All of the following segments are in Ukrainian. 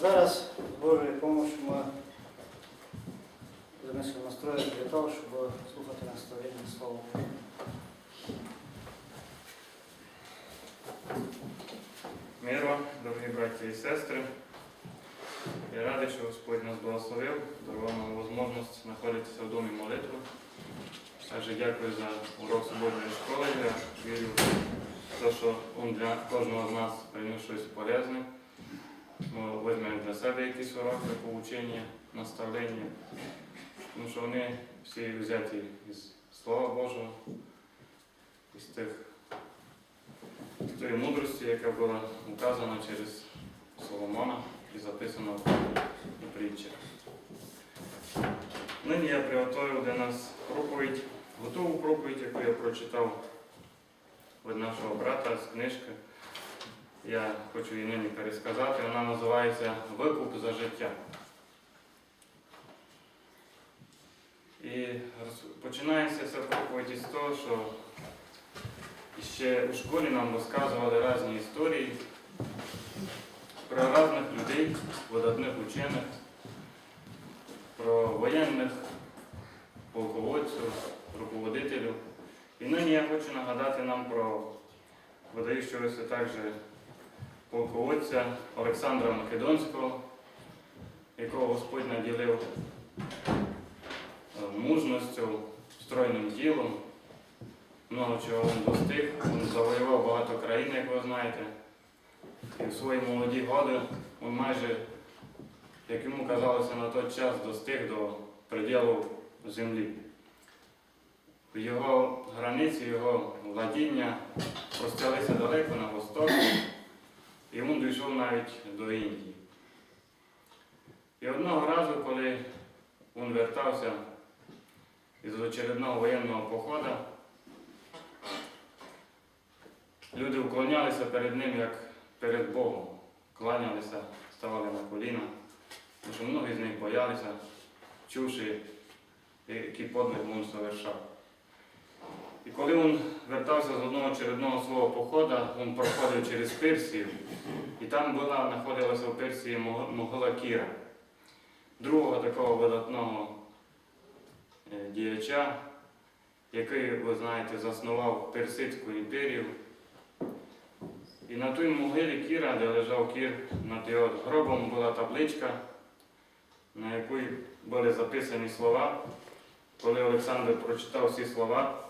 зараз з Божою допомогою ми замислимо настроєні для того, щоб слухати наставлення Слова. Мир вам, дорогі браті і сестри. Я радий, що Господь нас благословив, дарував нам можливість знаходитися в домі молитви. Також дякую за урок суботньої школи. Я вірю в те, що він для кожного з нас приніс щось полезне. Ми візьмемо для себе якісь уроки, поучення, наставлення. Тому що вони всі взяті із Слова Божого, із тих тої мудрості, яка була указана через Соломона і записана в притчах. Нині я приготував для нас проповідь, готову проповідь, яку я прочитав від нашого брата з книжки. Я хочу її нині пересказати. Вона називається Викуп за життя. І починається ця проповідь із того, що ще у школі нам розказували різні історії про різних людей, видатних учених, про воєнних полководців, руководителів. І нині я хочу нагадати нам про видаючогося також полководця Олександра Македонського, якого Господь наділив е, мужністю, стройним тілом много чого він достиг. Він завоював багато країн, як ви знаєте. І в свої молоді годи він майже, як йому казалося на той час, достиг до приділу землі. Його границі, його владіння простялися далеко на восток, він дійшов навіть до Індії. І одного разу, коли він вертався із очередного воєнного походу, Люди вклонялися перед ним, як перед Богом. Кланялися, ставали на коліна. Тому що многі з них боялися, чувши, який подвиг він совершав. І коли він вертався з одного очередного свого походу, він проходив через Персію, і там була, знаходилася в Персії Мог- могила Кіра, другого такого видатного е, діяча, який, ви знаєте, заснував Персидську імперію. І на той могилі Кіра, де лежав Кір, над його гробом була табличка, на якій були записані слова. Коли Олександр прочитав всі слова,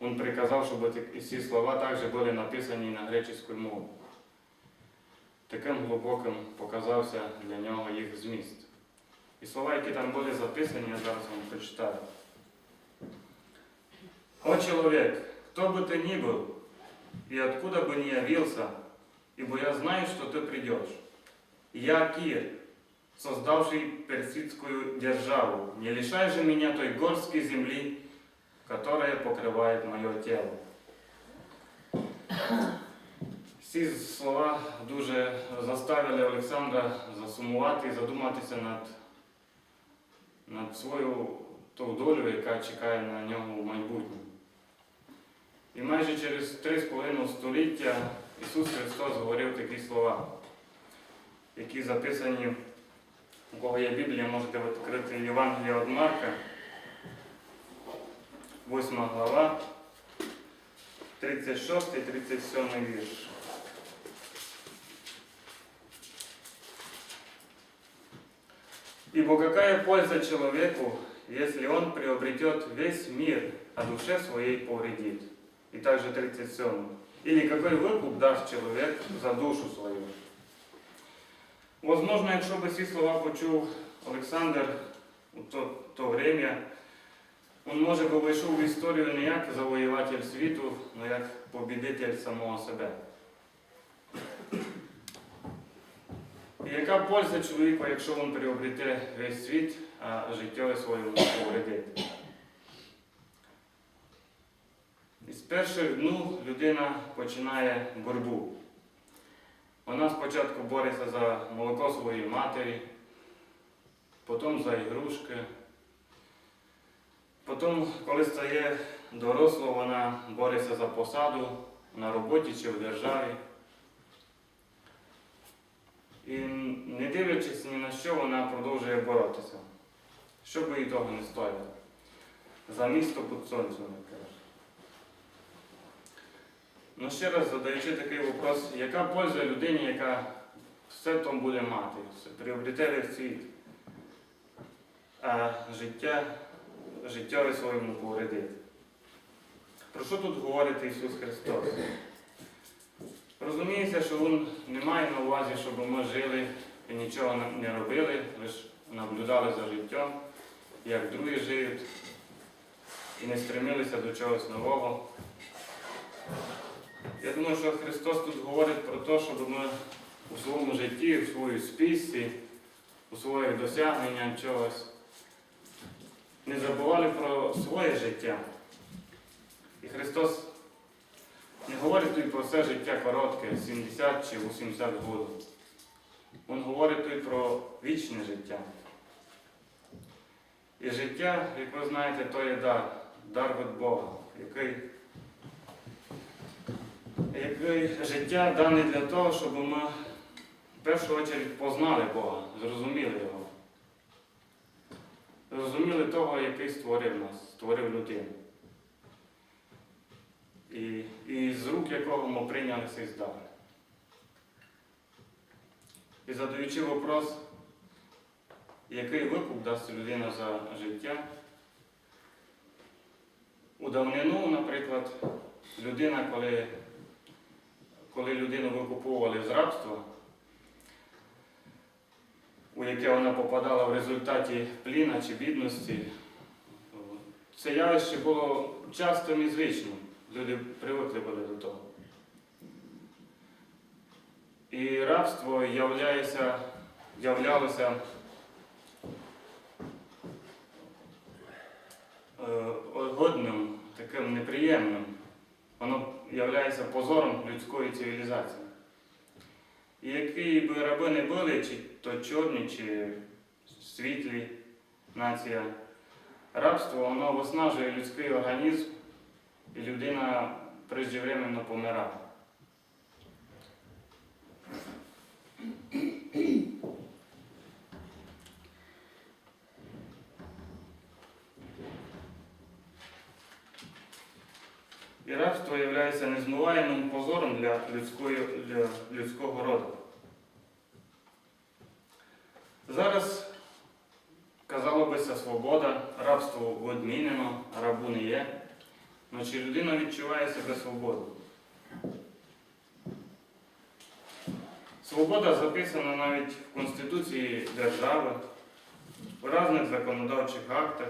він приказав, щоб ті- ці слова також були написані на греческою мові. Таким глибоким показався для нього їх зміст. І слова, які там були записані, я зараз вам прочитаю. О человек, кто бы ты ни был, и откуда бы ни явился, ибо я знаю, что ты придешь. Я Кир, создавший персидскую державу, не лишай же меня той горской земли, которая покрывает мое тело. Ці слова дуже заставили Олександра засумувати і задуматися над, над свою ту долю, яка чекає на нього в майбутньому. І майже через 3,5 століття Ісус Христос говорив такі слова, які записані, у кого є Біблія, можете відкрити Євангелія від Марка, 8 глава, 36-37 вірш. Ибо какая польза человеку, если он приобретет весь мир, а душе своей повредит? И также 37. Или какой выкуп дасть человек за душу свою? Возможно, якщо би ці слова почув Олександр у то, то время, він може би вийшов в історію не як завоюватель світу, але як побідитель самого себе. І яка польза чоловіку, якщо він приобрете весь світ, а життя своє повредить? І з перших днів людина починає боротьбу. Вона спочатку бореться за молоко своєї матері, потім за ігрушки. Потім, коли стає доросло, вона бореться за посаду на роботі чи в державі. І не дивлячись ні на що, вона продовжує боротися. Що би їй того не стоїло. За місто під сонцем, як кажуть. Ну ще раз задаючи такий вопрос, яка польза людині, яка все тому буде мати, все приобрете весь світ, а життя, життєві своєму повредить. Про що тут говорить Ісус Христос? Розуміється, що Він не має на увазі, щоб ми жили і нічого не робили, лише наблюдали за життям, як другі живуть, і не стремилися до чогось нового. Я думаю, що Христос тут говорить про те, щоб ми у своєму житті, у своїй спісці, у своїх досягненнях чогось не забували про своє життя. І Христос не говорить тут про все життя коротке, 70 чи 80 років. Він говорить тут про вічне життя. І життя, як ви знаєте, то є дар, дар від Бога, який, який життя дане для того, щоб ми в першу чергу познали Бога, зрозуміли Його. Того, який створив нас, створив людину. І, і з рук якого ми прийняли цей дар. І задаючи вопрос, який викуп дасть людина за життя, у давнину, наприклад, людина, коли, коли людину викуповували з рабства, у яке вона попадала в результаті пліна чи бідності, це явище було частим і звичним. Люди привикли були до того. І рабство являється, являлося е, годним, таким неприємним. Воно являється позором людської цивілізації. І які би раби не були, чи то чорні, чи світлі нація, рабство воно виснажує людський організм, і людина преждевременно помирає. І рабство є незмиваємим позором для, людської, для людського роду. Зараз, казало бися, свобода, рабство відмінено, рабу не є. Ну, чи людина відчуває себе свободою? Свобода записана навіть в Конституції держави, в різних законодавчих актах.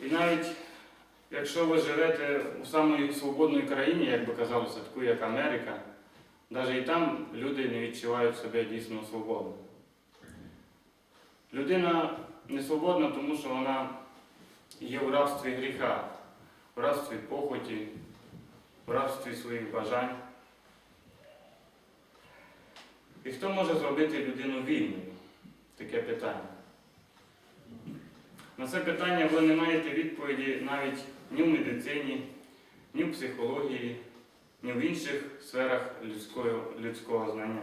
І навіть якщо ви живете у самій свободній країні, як би казалося, таку як Америка, навіть і там люди не відчувають себе дійсно свободно. Людина не свободна, тому що вона є в рабстві гріха, в рабстві похоті, в рабстві своїх бажань. І хто може зробити людину вільною? Таке питання. На це питання ви не маєте відповіді навіть ні в медицині, ні в психології, ні в інших сферах людського, людського знання.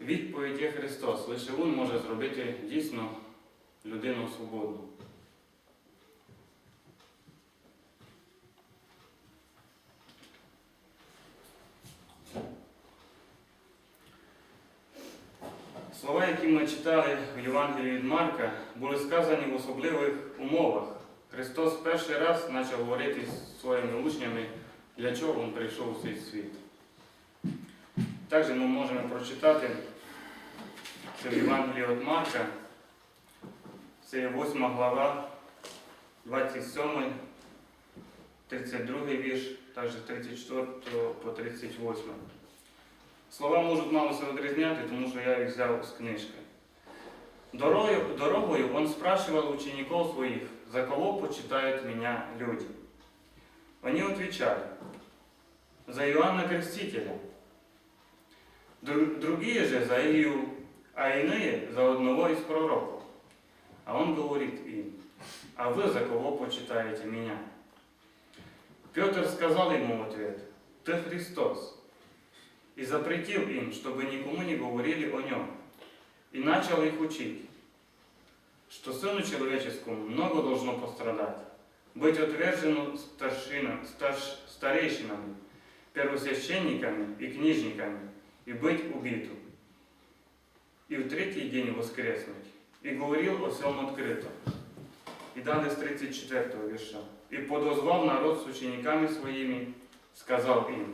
Відповідь є Христос. Лише Він може зробити дійсно людину свободну. Слова, які ми читали в Євангелії від Марка, були сказані в особливих умовах. Христос перший раз почав говорити з своїми учнями, для чого Він прийшов у цей світ. Також ми можемо прочитати це в Євангелії від Марка, це є 8 глава, 27, 32 вірш, також 34 по 38. Слова можуть малося відрізняти, тому що я їх взяв з книжки. Дорогою, дорогою он спрашивал учеников своих, за кого почитают меня люди. Они отвечали, за Иоанна Крестителя, Дру- другие же за Илью, а иные за одного из пророков. А он говорит им, а вы за кого почитаете меня? Петр сказал ему в ответ, ты Христос. И запретил им, чтобы никому не говорили о нем. И начал их учить, что Сыну Человеческому много должно пострадать, быть отверженным старшина, старш- старейшинами, первосвященниками и книжниками, и быть убитым, и в третий день воскреснуть. И говорил о всем открыто. И далі з 34 вірша. І подозвав народ з учениками своїми, сказав їм,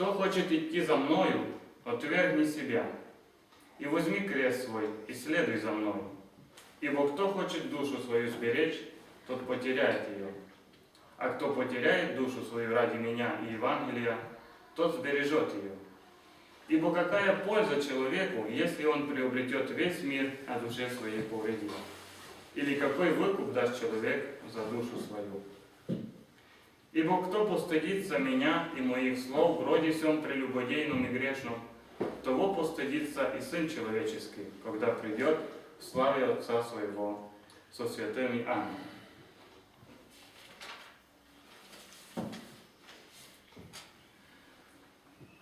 кто хочет идти за мною, отвергни себя, и возьми крест свой, и следуй за мною. Ибо кто хочет душу свою сберечь, тот потеряет ее. А кто потеряет душу свою ради меня и Евангелия, тот сбережет ее. Ибо какая польза человеку, если он приобретет весь мир, а душе своей повредит? Или какой выкуп даст человек за душу свою? Ибо кто постыдится меня и моих слов в роде сем прелюбодейном и грешном, того постыдится и Сын Человеческий, когда придет в славе Отца Своего со святыми ангелами.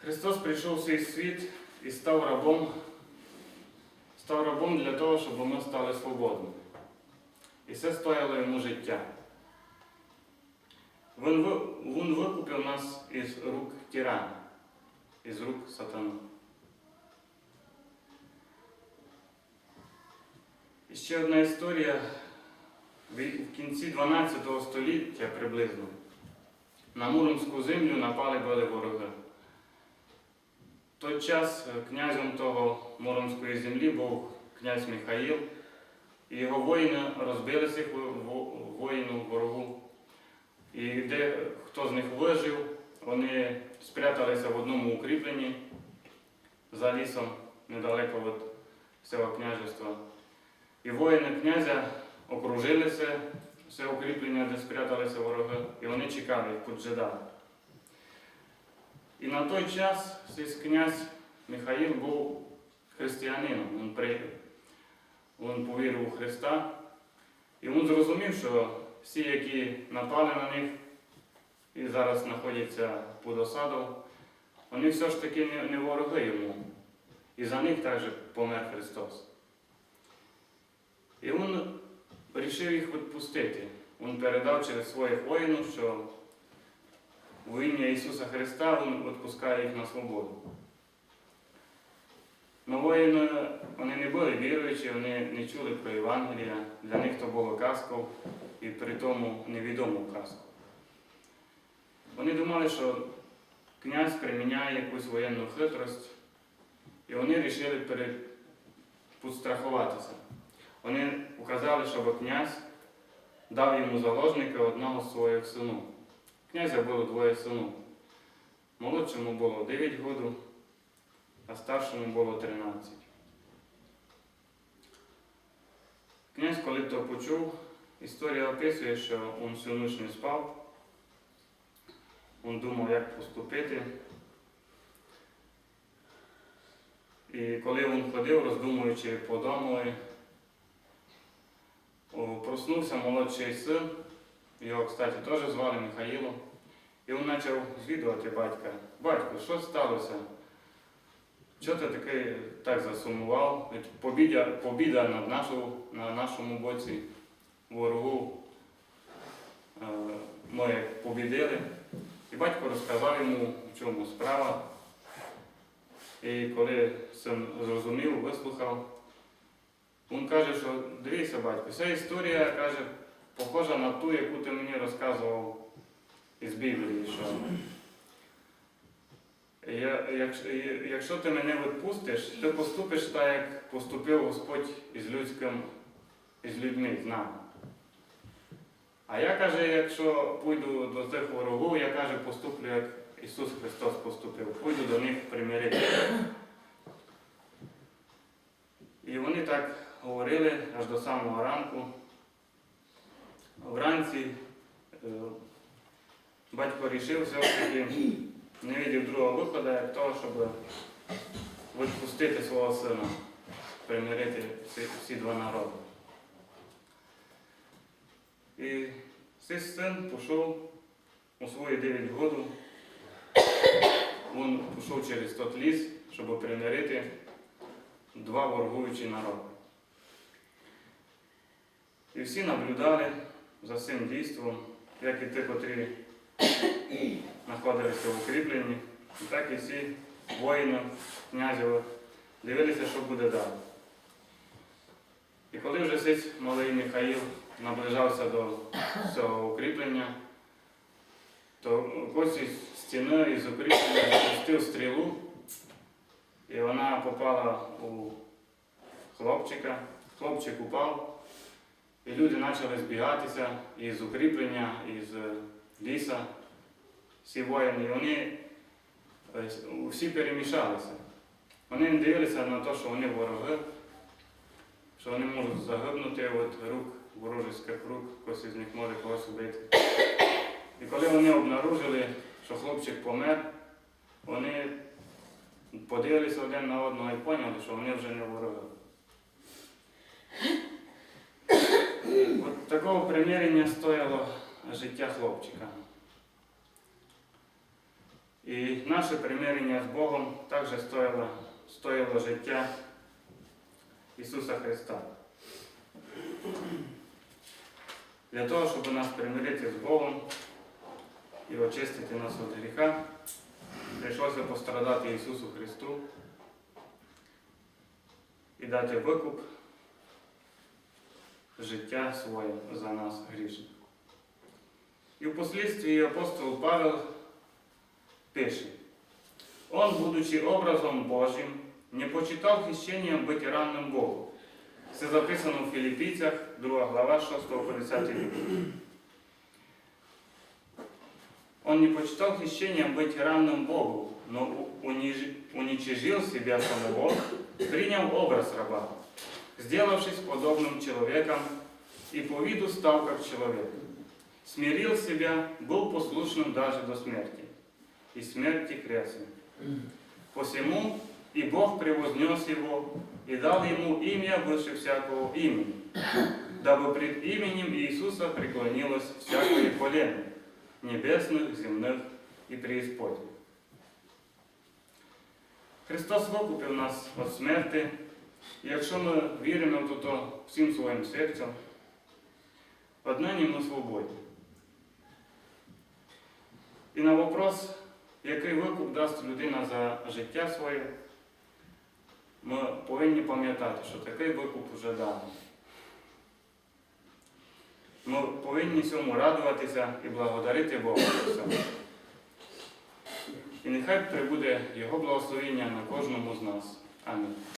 Христос прийшов в свій світ і став рабом, став рабом для того, щоб ми стали свободними. І це стояло йому життя. Він, викупив нас із рук тирана, із рук сатани. І ще одна історія в кінці 12 століття приблизно. На Муромську землю напали були вороги. В той час е, князем того Муромської землі був князь Михаїл, і його воїни розбили цих во- во- воїнів ворогу. І де хто з них вижив, вони спряталися в одному укріпленні за лісом недалеко від цього княжества. І воїни князя окружили це, це укріплення, де спряталися вороги, і вони чекали, поджидали. І на той час князь Михаїл був християнином. Він, при... він повірив у Христа. І він зрозумів, що всі, які напали на них і зараз знаходяться під осадою, вони все ж таки не, вороги йому. І за них також помер Христос. І він вирішив їх відпустити. Він передав через своїх воїнів, що в ім'я Ісуса Христа Він відпускає їх на свободу. Но воїни, вони не були віруючі, вони не чули про Євангелія, для них то було казкою і при тому невідому казку. Вони думали, що князь приміняє якусь воєнну хитрость, і вони вирішили підстрахуватися. Вони указали, щоб князь дав йому заложника одного з своїх синів. Князя було двоє синів. Молодшому було 9 років, а старшому було 13. Князь, коли то почув, історія описує, що він всю ніч не спав. Він думав, як поступити. І коли він ходив, роздумуючи по дому, проснувся молодший син, його, кстати, теж звали Михаїло. І він почав звідувати батька. Батько, що сталося? Чого ти такий так засумував? Побіда, побіда на нашому боці ворогу е, ми побідили. І батько розказав йому, в чому справа. І коли син зрозумів, вислухав, він каже, що дивися, батько, ця історія каже, похожа на ту, яку ти мені розказував із Біблії, що я, якщо, якщо ти мене відпустиш, ти поступиш так, як поступив Господь із людським, із людьми, з нами. А я каже, якщо пойду до цих ворогів, я каже, поступлю, як Ісус Христос поступив, пойду до них примирити. І вони так говорили аж до самого ранку. Вранці е, батько вирішив все-таки, не видів другого виходу, як того, щоб відпустити свого сина, примирити всі, всі два народи. І цей син пішов у свої 9 років, він пішов через тот ліс, щоб примирити два ворогуючі народи. І всі наблюдали за цим дійством, як і ті, котрі знаходилися в укріпленні, так і всі воїни, князів дивилися, що буде далі. І коли вже цей малий Михаїл наближався до цього укріплення, то ось із стіни із укріплення запустив стрілу, і вона попала у хлопчика. Хлопчик упав, і люди почали збігатися із укріплення, із е, ліса, всі воїни, і вони е, всі перемішалися. Вони не дивилися на те, що вони вороги, що вони можуть загибнути від рук, ворожих рук, хтось із них може когось вбити. І коли вони обнаружили, що хлопчик помер, вони подивилися один на одного і поняли, що вони вже не вороги. От такого примирення стояло життя хлопчика. І наше примирення з Богом також стояло, стояло життя Ісуса Христа. Для того, щоб нас примирити з Богом і очистити нас від гріха, прийшлося пострадати Ісусу Христу і дати викуп життя своє за нас грішних. І впоследствии апостол Павел пише, Он, будучи образом Божьим, не почитав хищением быть равным Богу. Це записано в Філіппійцях, 2 глава 6 по 10 вік. Он не почитал хищением быть равным Богу, но уничижил себя самого, принял образ раба, сделавшись подобным человеком и по виду стал как человек. Смирил себя, был послушным даже до смерти, и смерти крестной. Посему и Бог превознес его и дал ему имя выше всякого имени, дабы пред именем Иисуса преклонилось всякое колено, небесных, земных и преисподних. Христос викупив нас від смерти, і якщо ми віримо в то всім своїм серцем, однині ми свободні. І на вопрос, який викуп дасть людина за життя своє, ми повинні пам'ятати, що такий викуп вже даний. Ми повинні цьому радуватися і благодарити Бога за все. І нехай прибуде Його благословення на кожному з нас. Амінь.